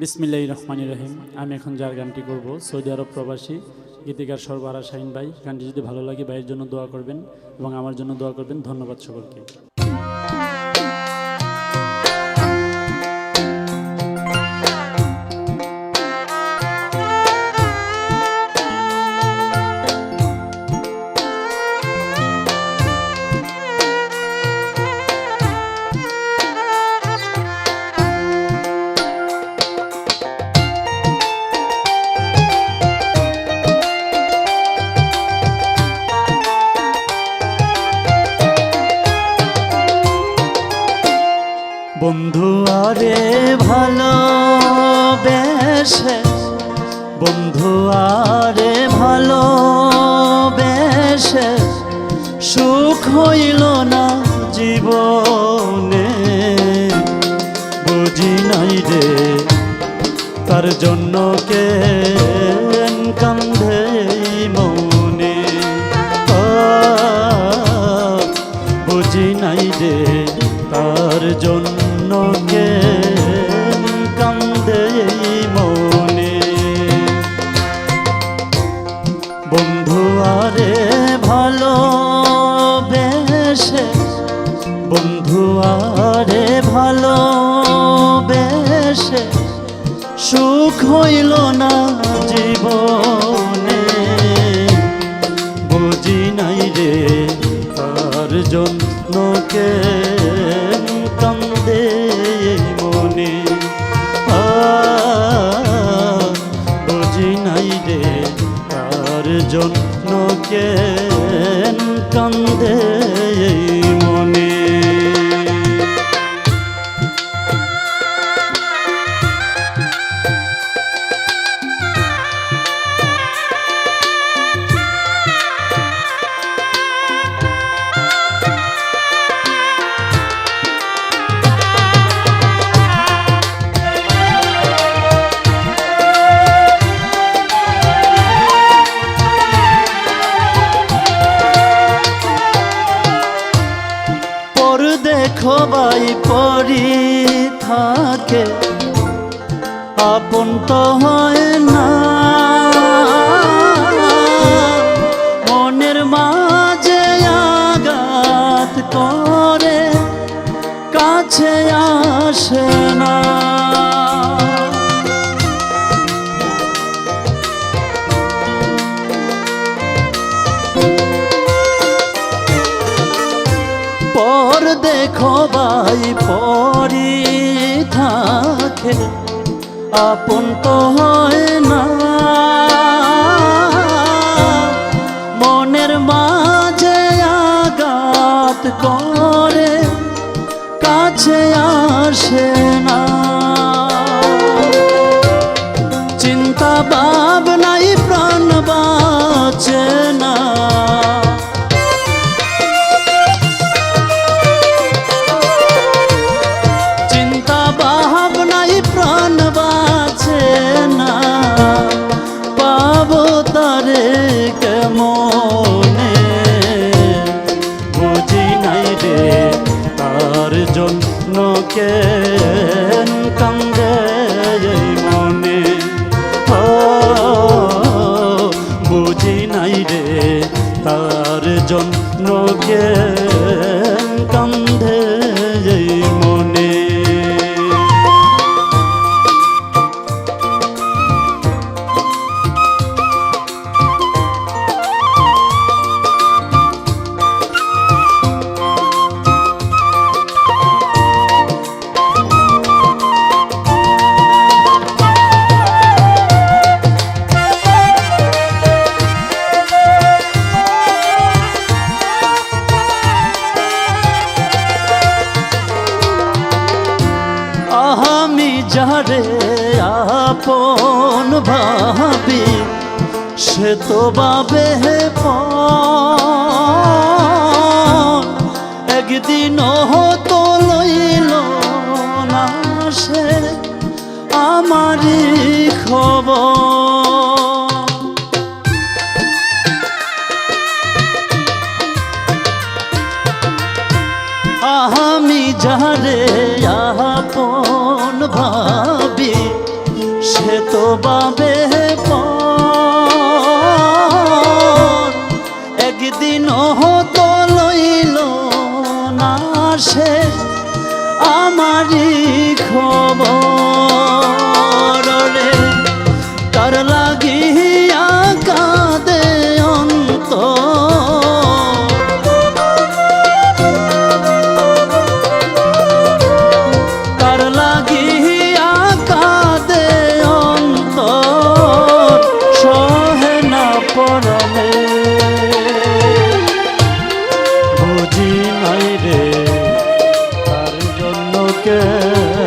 বিসমিল্লাহ রহমানি রহিম। আমি এখন যার গানটি করব, সৌদি আরব প্রবাসী, গীতিকার সর্বারা শাহিন ভাই। গানটি যদি ভালো লাগে, ভাইয়ের জন্য দোয়া করবেন এবং আমার জন্য দোয়া করবেন। ধন্যবাদ সকলকে। সুখ হইল না জীবনে। বুঝি নাই রে তার জন্য কে আরে ভালো বেশে সুখ হইল না জীবনে। বুঝি নাই রে তার জন্য কে কান্দে মনে। আ, বুঝি রে জন্য পরি থাকে আপন তো হয় না। মনের মাঝে আঘাত করে কাছে আসে আপন তো হয় না। মনের মাঝে আঘাত করে কাছে আসে না। চিন্তা ভাবনাই জন্য যারে আপন ভাবি, সে তো বাবে। একদিন হতো লইল না সে আমারই খবর আমি যারে আপন বাবে একদিন হত লইল না সে আমারই খবর। coração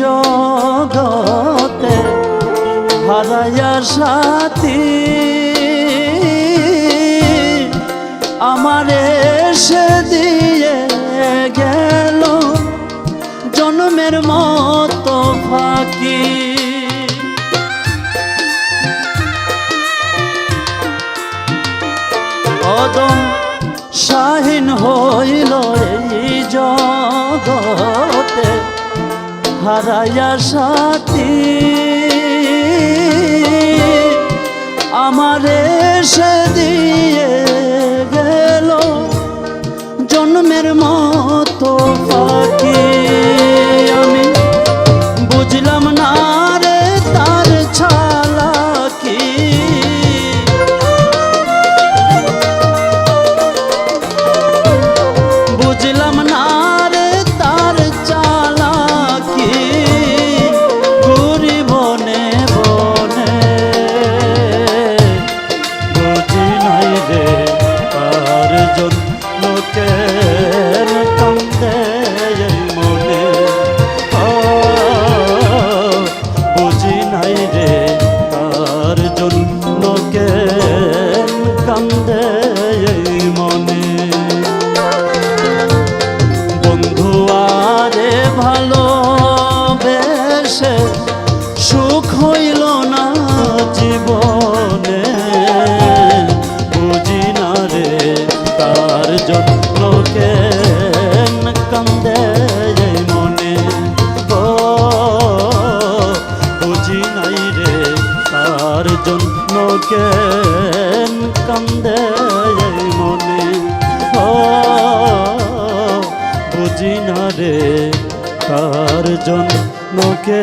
জগতে হারাইয়ার সাথী। আমার এসে দিয়ে গেল জন্মের মতো ফাঁকি। αγκαλιάσα τη kandı দেয় মনে। ও বুঝি না রে তার জন্য কে